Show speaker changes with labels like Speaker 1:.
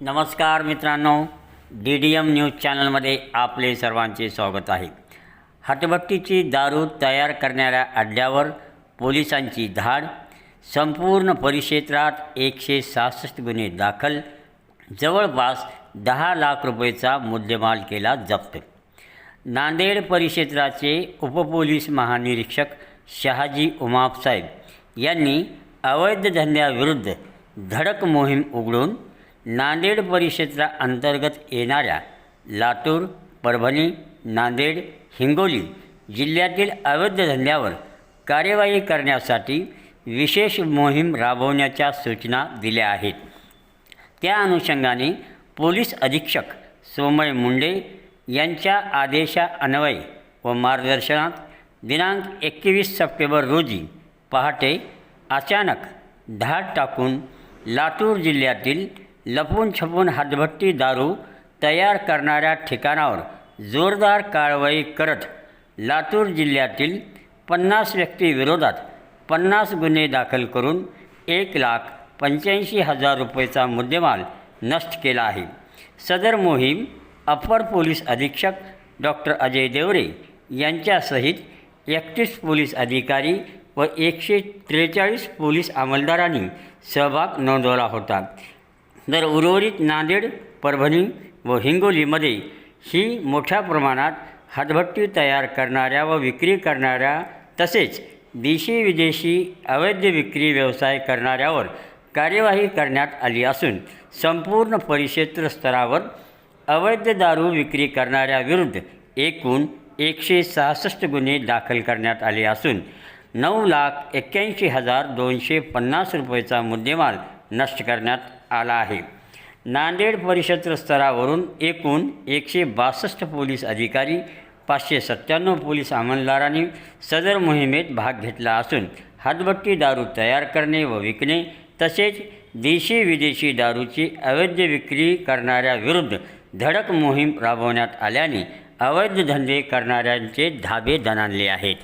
Speaker 1: नमस्कार मित्रांनो D D M news चॅनलमध्ये आपले सर्वांचे स्वागत आहे. हातभट्टीची दारू तयार करणाऱ्या अड्ड्यावर पोलिसांची धाड. संपूर्ण परिक्षेत्रात एकशे सहासष्ट गुन्हे दाखल. जवळपास दहा लाख रुपयेचा मुद्देमाल केला जप्त. नांदेड परिक्षेत्राचे उपपोलीस महानिरीक्षक शहाजी उमापसाहेब यांनी अवैध धंद्याविरुद्ध धडक मोहीम उघडून नांदेड परिक्षेत्राअंतर्गत येणाऱ्या लातूर परभणी नांदेड हिंगोली जिल्ह्यातील अवैध धंद्यावर कार्यवाही करण्यासाठी विशेष मोहीम राबवण्याच्या सूचना दिल्या आहेत. त्या अनुषंगाने पोलीस अधीक्षक सोमय मुंडे यांच्या आदेशान्वये व मार्गदर्शनात दिनांक एकवीस सप्टेंबर रोजी पहाटे अचानक धाड टाकून लातूर जिल्ह्यातील लपून छपून हातभट्टी दारू तयार करणाऱ्या ठिकाणावर जोरदार कारवाई करत लातूर जिल्ह्यातील पन्नास व्यक्तीविरोधात पन्नास गुन्हे दाखल करून एक लाख पंच्याऐंशी हजार रुपयेचा मुद्देमाल नष्ट केला आहे. सदर मोहीम अप्पर पोलीस अधीक्षक डॉक्टर अजय देवरे यांच्यासहित एकतीस पोलीस अधिकारी व एकशे त्रेचाळीस पोलीस अंमलदारांनी सहभाग नोंदवला होता. तर उर्वरित नांदेड परभणी व हिंगोलीमध्ये ही मोठ्या प्रमाणात हातभट्टी तयार करणाऱ्या व विक्री करणाऱ्या तसेच देशी विदेशी अवैध विक्री व्यवसाय करणाऱ्यावर कार्यवाही करण्यात आली असून संपूर्ण परिक्षेत्र स्तरावर अवैध दारू विक्री करणाऱ्याविरुद्ध एकूण एकशे सहासष्ट गुन्हे दाखल करण्यात आले असून नऊ लाख एक्क्याऐंशी हजार दोनशे पन्नास रुपयेचा मुद्देमाल नष्ट करण्यात आला आहे. नांदेड परिषद स्तरावरून एकूण एकशे बासष्ट पोलीस अधिकारी पाचशे सत्त्याण्णव पोलीस अंमलदारांनी सदर मोहिमेत भाग घेतला असून हातभट्टी दारू तयार करणे व विकणे तसेच देशी विदेशी दारूची अवैध विक्री करणाऱ्याविरुद्ध धडक मोहीम राबवण्यात आल्याने अवैध धंदे करणाऱ्यांचे धाबे दणाणले आहेत.